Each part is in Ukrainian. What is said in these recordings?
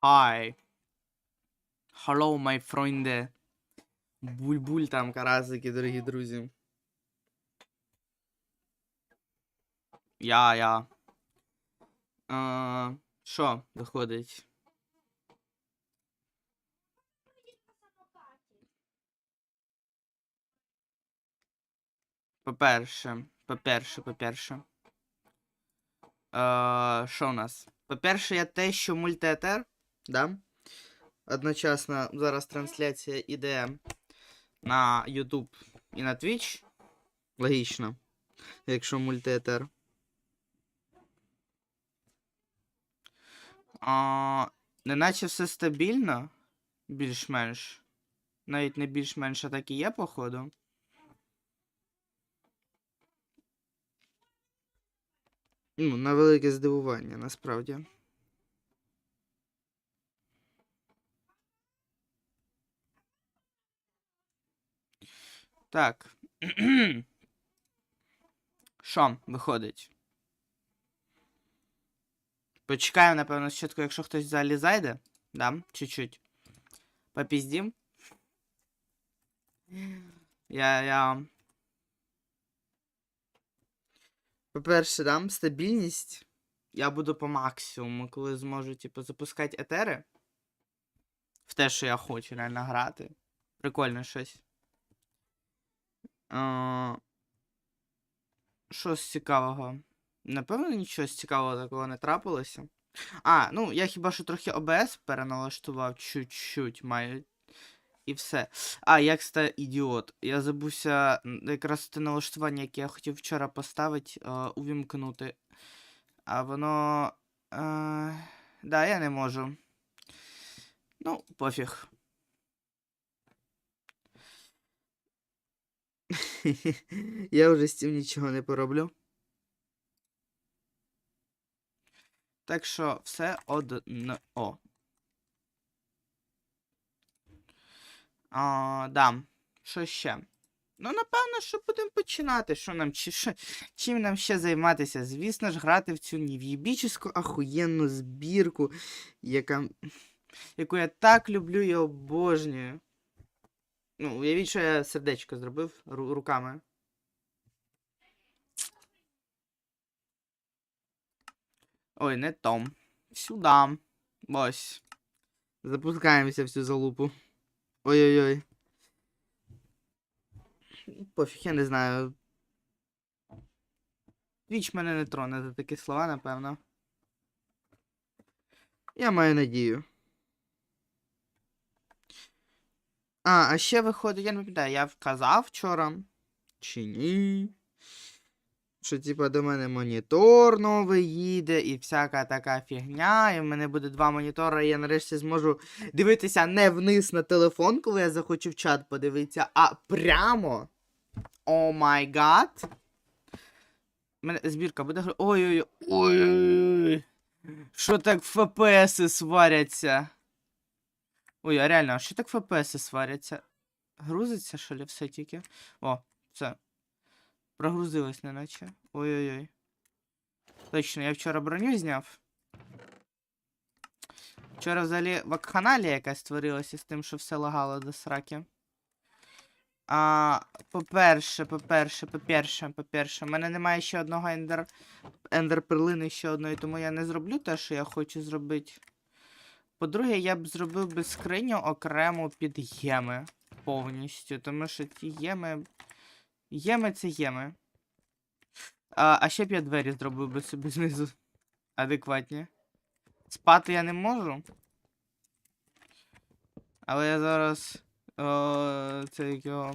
Hi. Hello, my friend. Буль-буль там, карасики, дорогі друзі. Я, я. А, Що виходить? По-перше, по-перше, по-перше. Що у нас? По-перше, я те, що мультиетер, да? Одночасно зараз трансляція іде на YouTube і на Twitch. Логічно. Якщо мультиетер. А, неначе все стабільно. Більш-менш. Навіть не більш-менш, а так і є, походу. Ну, на велике здивування, насправді. Так. Що виходить? Почекаємо, напевно, спочатку, якщо хтось взагалі зайде. Да, чуть-чуть. Попіздім. Я, я. По-перше, дам стабільність. Я буду по максимуму, коли зможу, типу, запускати етери. В те, що я хочу реально грати. Прикольно щось. А, Що з цікавого? Напевно, нічого цікавого такого не трапилося. А, ну, я хіба що трохи ОБС переналаштував чуть-чуть маю. І все. А, я, кстати, ідіот. Я забувся якраз те налаштування, яке я хотів вчора поставити, е, увімкнути. А воно. Е, да, я не можу. Ну, пофіг. Я вже з цим нічого не пороблю. Так що все одно. А, да. Що ще? Ну, напевно, що будемо починати. Що нам, чи, що, чим нам ще займатися? Звісно ж, грати в цю нев'єбічну ахуєнну збірку, яка, яку я так люблю і обожнюю. Ну, уявіть, що я сердечко зробив руками. Ой, не том. Сюда. Ось. Запускаємося в цю залупу. Ой-ой-ой. Пофіг, я не знаю. Твіч мене не троне за такі слова, напевно. Я маю надію. А, а ще виходить, я не пам'ятаю, я вказав вчора. Чи ні? Що, типа, до мене монітор новий їде і всяка така фігня. І в мене буде два монітори, і я нарешті зможу дивитися не вниз на телефон, коли я захочу в чат подивитися, а прямо. О май гад. Мене збірка буде Ой-ой-ой. Ой-ой-ой. Що так ФПСи сваряться? Ой, а реально, а що так ФПСи сваряться? Грузиться, що ли, все тільки? О, все. Прогрузилось, неначе. Ой-ой-ой. Точно, я вчора броню зняв. Вчора взагалі вакханалія якась створилася з тим, що все лагало до сраки. А, по-перше, по-перше, по-перше, по-перше, в мене немає ще одного ендер. Ендер перлини ще одної, тому я не зроблю те, що я хочу зробити. По-друге, я б зробив би скриню окремо під єми повністю, тому що ті єми. Єми це єми. А, а ще б я двері зробив би собі знизу. Адекватні. Спати я не можу. Але я зараз. О, це як його.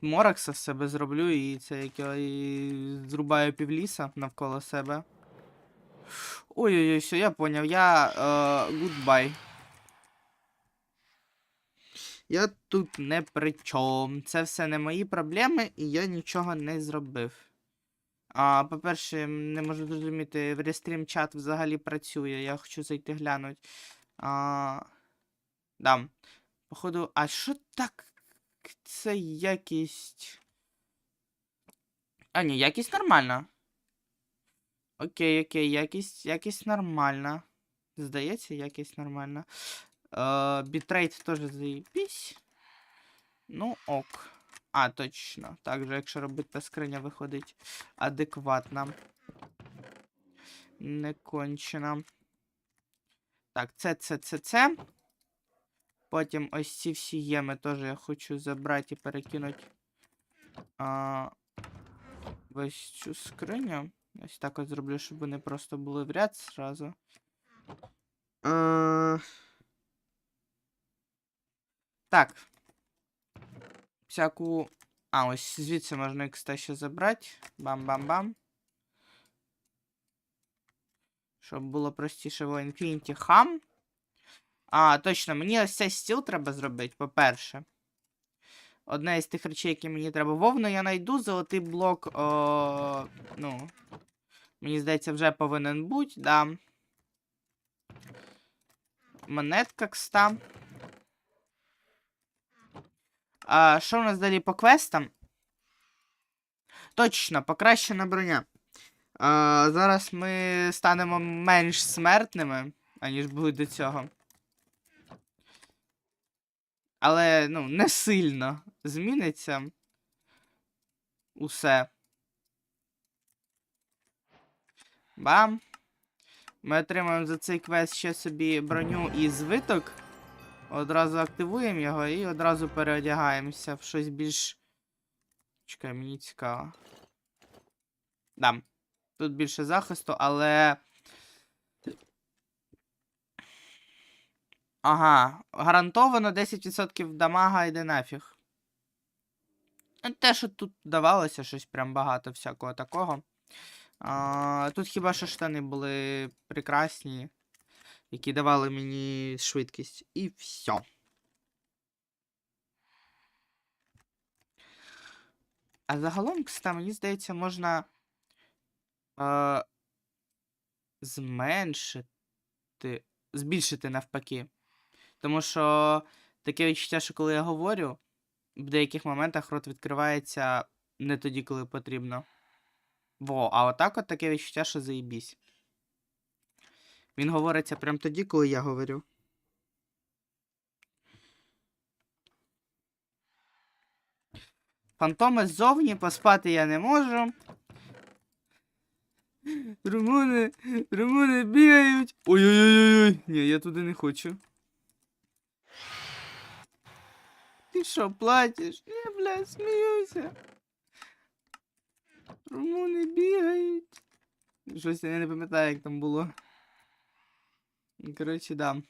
Моракса з себе зроблю і це як його і зрубаю півліса навколо себе. Ой-ой-ой, все, я поняв. Я. Е, goodbye. Я тут не при чому. Це все не мої проблеми, і я нічого не зробив. А, по-перше, не можу зрозуміти, в рестрім чат взагалі працює. Я хочу зайти глянути. А, да. Походу, а що так? Це якість. А, ні, якість нормальна. Окей, окей, якість, якість нормальна. Здається, якість нормальна. Е, бітрейт теж заїбісь. Ну, ок. А, точно. Так же, якщо робити, та скриня виходить адекватна. Не кончена. Так, це, це, це, це. Потім ось ці всі єми теж я хочу забрати і перекинути. А, ось цю скриню. Ось так от зроблю, щоб вони просто були в ряд зразу. А... Так. Всяку. А, ось звідси можна XT ще забрати. Бам-бам-бам. Щоб було простіше в Infinity Ham. А, точно, мені ось цей стіл треба зробити, по-перше. Одна із тих речей, які мені треба. Вовну я знайду, золотий блок. О, ну. Мені здається, вже повинен бути, да. Монетка кста. А, що у нас далі по квестам? Точно, покращена броня. А, зараз ми станемо менш смертними, аніж були до цього. Але, ну, не сильно зміниться усе. Бам. Ми отримаємо за цей квест ще собі броню і звиток. Одразу активуємо його і одразу переодягаємося в щось більш. Чекай, мені цікаво. Да. Тут більше захисту, але. Ага, гарантовано 10% дамага йде нафіг. Ну, Те, що тут давалося, щось прям багато всякого такого. А, тут хіба що штани були прекрасні, які давали мені швидкість. І все. А загалом, кстати, мені здається, можна е, зменшити, збільшити навпаки. Тому що таке відчуття, що коли я говорю, в деяких моментах рот відкривається не тоді, коли потрібно. Во, а отак от таке відчуття, що заїбісь. Він говориться прям тоді, коли я говорю. Фантоми ззовні поспати я не можу. Румуни, румуни бігають. Ой-ой-ой-ой. Ні, я туди не хочу. Ти що, плачеш? Ні, бля, сміюся. Румуни бігають. Щось я не пам'ятаю, як там було. Коротше, да.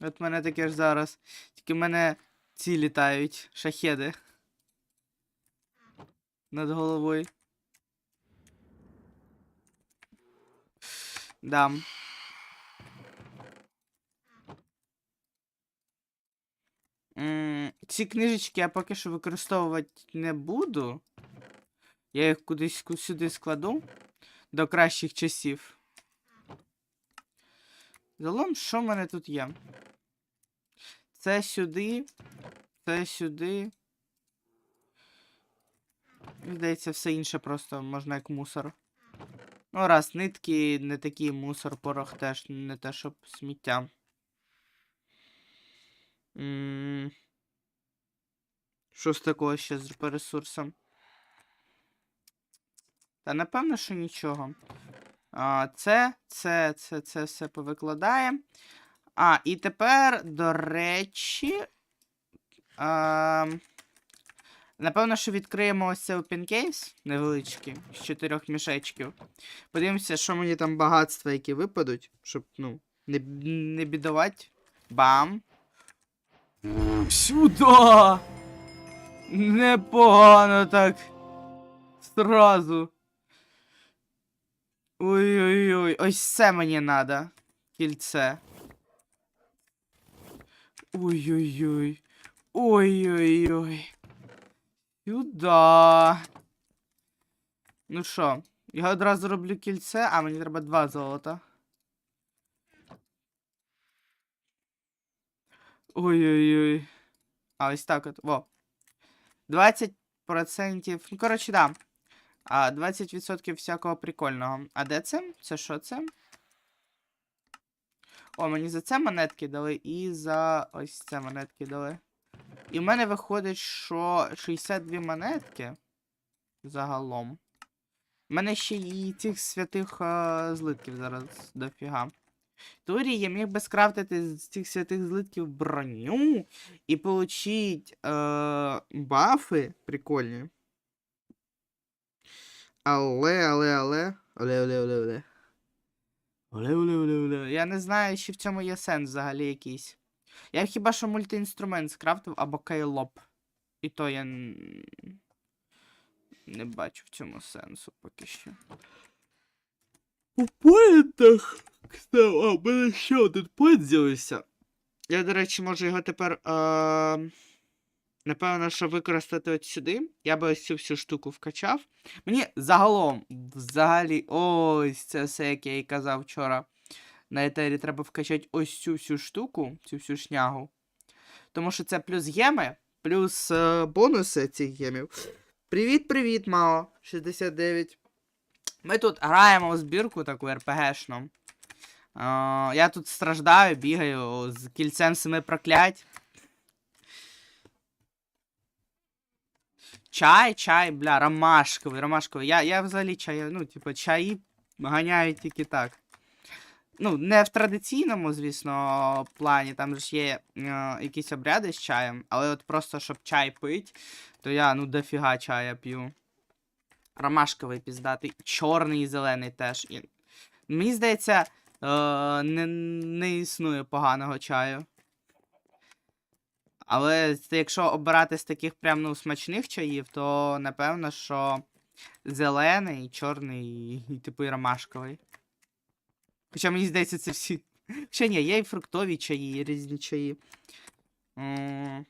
От мене таке ж зараз. Тільки в мене ці літають, шахеди. Над головою. Да. Ці книжечки я поки що використовувати не буду. Я їх кудись сюди складу до кращих часів. Загалом, що в мене тут є? Це сюди, це сюди. Здається, все інше просто можна як мусор. Ну, раз, нитки не такий мусор, порох теж не те, щоб сміття. Що з такого ще по ресурсам? Та напевно, що нічого. А, це, це, це, це все повикладаємо. А, і тепер, до речі. А, напевно, що відкриємо ось цей case невеличкий, з чотирьох мішечків. Подивимося, що мені там багатства, які випадуть, щоб, ну, не, не бідувати. Бам. Сюда! Непогано так. Сразу. Ой-ой-ой, ось це мені надо. Кільце. Ой-ой-ой. Ой-ой-ой. Сюда. Ну що, я одразу роблю кільце, а мені треба два золота. Ой-ой-ой. А ось так от. Во. 20%. Ну, коротше, да. А 20% всякого прикольного. А де це? Це що це? О, мені за це монетки дали і за ось це монетки дали. І в мене виходить, що 62 монетки загалом. У мене ще і цих святих е, злитків зараз дофіга. Теорії я міг би скрафтити з цих святих злитків броню і получить е, бафи прикольні. Але, але, але. Оле, оле, оле, оле. Оле, оле, оле, оле. Я не знаю, чи в цьому є сенс взагалі якийсь. Я хіба що мультиінструмент скрафтив або кейлоп. І то я не бачу в цьому сенсу поки що. У поїндах. А, в мене ще один з'явився. Я, до речі, можу його тепер. Е... Напевно, що використати от сюди. Я би ось цю всю штуку вкачав. Мені загалом, взагалі, ось це все, як я і казав вчора. На етері треба вкачати ось цю всю штуку, цю всю шнягу. Тому що це плюс геми, плюс е, бонуси цих гемів. Привіт-привіт, Мао 69. Ми тут граємо у збірку таку РПГшну. Я тут страждаю, бігаю з кільцем семи проклять. Чай, чай, бля, ромашковий, ромашковий. Я, я взагалі чай, ну, типу, чаї ганяю тільки так. Ну, не в традиційному, звісно, плані, там ж є е, якісь обряди з чаєм, але от просто щоб чай пить, то я, ну, дофіга чая п'ю. Ромашковий піздатий, чорний і зелений теж. І... Мені здається, не, не існує поганого чаю. Але якщо обирати з таких прям ну, смачних чаїв, то напевно, що зелений, чорний і, типу і ромашковий. Хоча мені здається, це всі. Хоча ні, є і фруктові чаї, і різні чаї. М.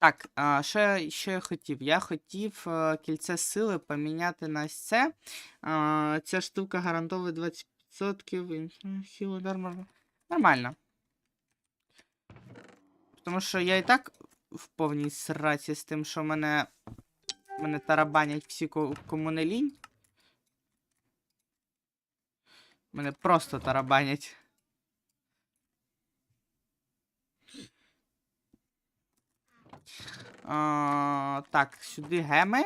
Так, а, я- що я хотів? Я хотів е, кільце сили поміняти на ось це. Ця штука гарантовує 20%. Хіл удар можна- Нормально. Тому що я і так в повній сраці з тим, що мене. Мене тарабанять всі, кому не лінь. Мене просто тарабанять. Так, сюди геми.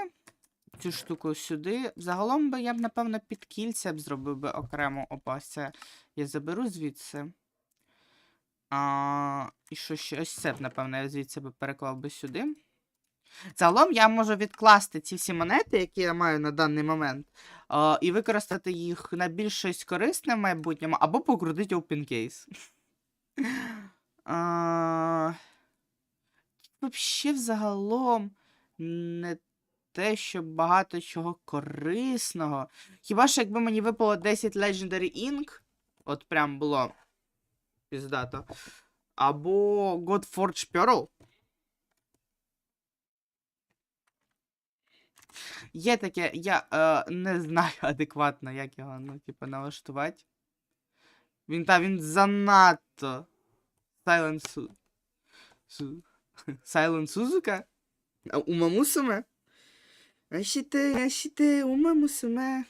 Цю штуку сюди. Загалом би я б, напевно, під кільця б зробив би окремо. Опа, я заберу звідси. А, і що ще? Ось це б, напевно, я звідси би переклав би сюди. Загалом я можу відкласти ці всі монети, які я маю на даний момент, а, і використати їх на більш щось корисне в майбутньому, або покрутити open case. Взагалі, взагалом, не те, що багато чого корисного. Хіба що якби мені випало 10 Legendary Ink, от прям було піздато. Або Godforge Pearl. Є таке, я е, не знаю адекватно, як його, ну, типу, налаштувати. Він та він занадто. Su... Silent Suzuka? Ума Мусуме? Ашіте, ашіте, ума Мусуме.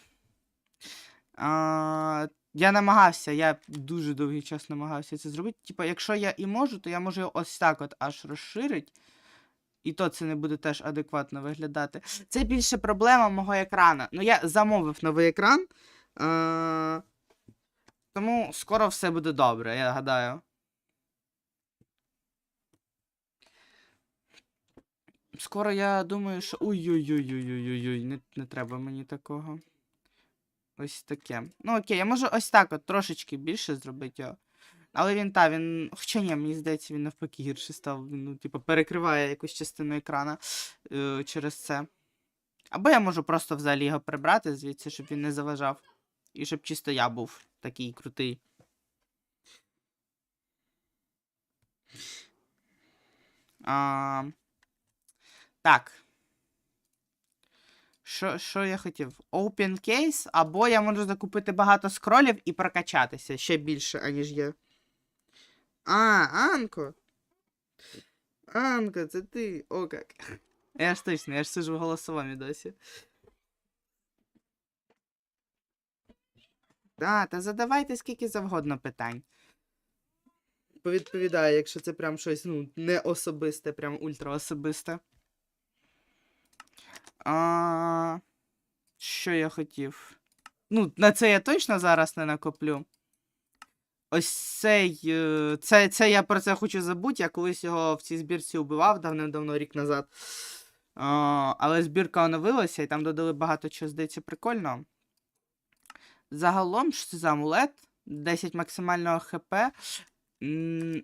А, я намагався, я дуже довгий час намагався це зробити. Типа, якщо я і можу, то я можу його ось так от аж розширити. І то це не буде теж адекватно виглядати. Це більше проблема мого екрана. Ну, я замовив новий екран. А... Тому скоро все буде добре, я гадаю. Скоро я думаю, що. Ой-ой-ой-ой-ой-ой, не, не треба мені такого. Ось таке. Ну окей, я можу ось так от трошечки більше зробити його. Але він та, він. Хоча ні, мені здається, він навпаки гірше став. Ну, типу, перекриває якусь частину екрана е, через це. Або я можу просто взагалі його прибрати звідси, щоб він не заважав. І щоб чисто я був такий крутий. А, так. Що, що я хотів? Open case, або я можу закупити багато скролів і прокачатися ще більше, аніж є. А, Анко. Анко, це ти. О, як. Я ж точно, я ж сижу голосовому досі. Та, та задавайте скільки завгодно питань. Повідповідаю, якщо це прям щось, ну, не особисте, прям ультра особисте. А, що я хотів? Ну, на це я точно зараз не накоплю. Ось цей. е, Це, це я про це хочу забути. Я колись його в цій збірці убивав давним-давно рік назад. А, але збірка оновилася і там додали багато чого, здається, прикольно. Загалом, що це за амулет? 10 максимального ХП. М,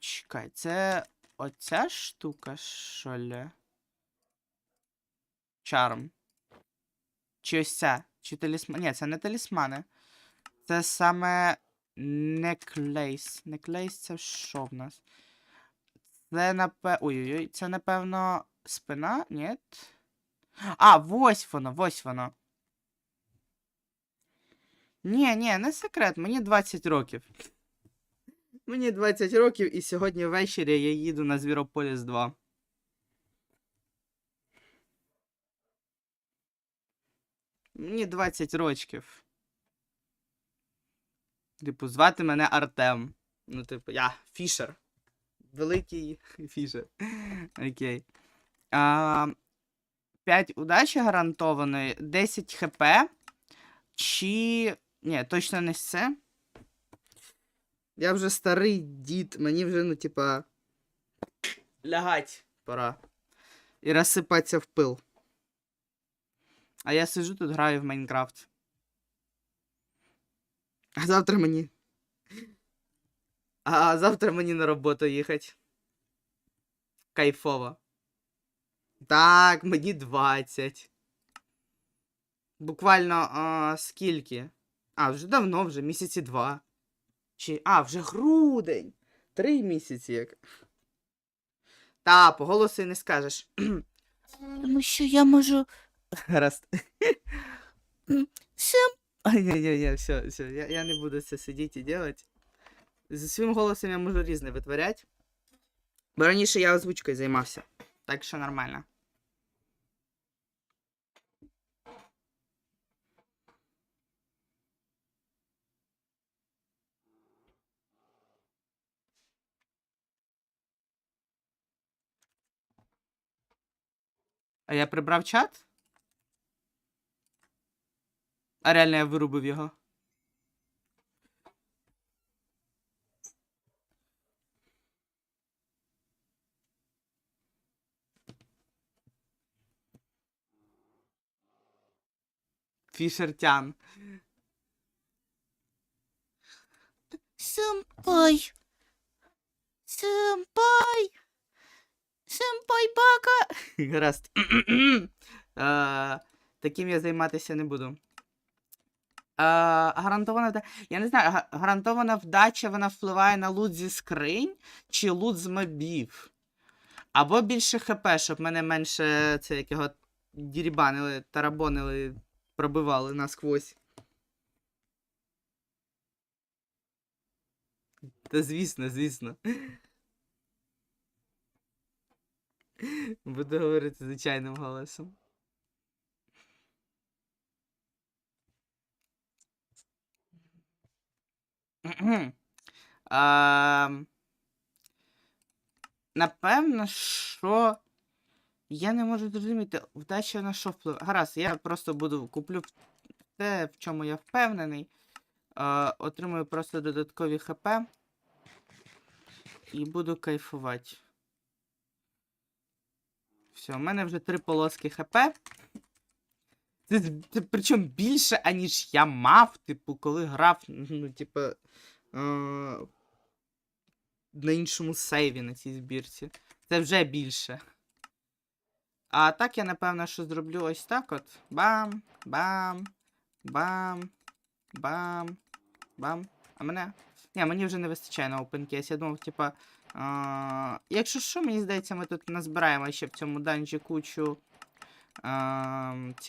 Чекай, це оця штука, що ли? Чарм. Чи ось ця? Чи талісман? Ні, це не талісмани. Це саме неклейс. Неклейс це що в нас? Це напе... Ой-ой-ой, це напевно спина? Ні. А, ось воно, ось воно. Ні, ні, не секрет, мені 20 років. Мені 20 років, і сьогодні ввечері я їду на Звірополіс 2. Мені 20 рочків. Типу, звати мене Артем. Ну, типу, я Фішер. Великий Фішер. Окей. А, 5 удачі гарантованої, 10 хп. Чи. Ні, точно не це. Я вже старий дід, мені вже, ну, типа. Лягать пора. І розсипатися в пил. А я сижу тут граю в Майнкрафт. А завтра мені. А завтра мені на роботу їхати. Кайфово. Так, мені 20. Буквально а, скільки? А, вже давно, вже місяці два. Чи. А, вже грудень. Три місяці як. Та, по голосу не скажеш. Тому що я можу Гаразд. сам Ай-яй-яй, все, все, я, я не буду це сидіти і делать. Зі своїм голосом я можу різне витворять. Бо раніше я озвучкою займався. Так що нормально. А я прибрав чат? А реально я вирубив його. Фішертян. Сэмпай. Сэмпай. Сэмпай бака. Гаразд. Е, Таким я займатися не буду. Гарантована вда- Я не знаю, гарантована вдача вона впливає на лут зі скринь чи лут з мобів. Або більше ХП, щоб мене менше це як його дірібанили, тарабонили, пробивали насквозь. Та звісно, звісно. Буду говорити звичайним голосом. Ем, Напевно, що. Я не можу зрозуміти, вдача на що впливає. Гаразд, я просто буду куплю те, в чому я впевнений. Е, отримую просто додаткові ХП. І буду кайфувати. Все, у мене вже три полоски ХП. Це, це причому більше, аніж я мав, типу, коли грав, ну, типу, е, на іншому сейві на цій збірці. Це вже більше. А так я, напевно, що зроблю ось так от. Бам, бам, бам, бам, бам. А мене. Ні, мені вже не вистачає на OpenCase. Я думав, типа. А, якщо що, мені здається, ми тут назбираємо ще в цьому данжі кучу. А, цих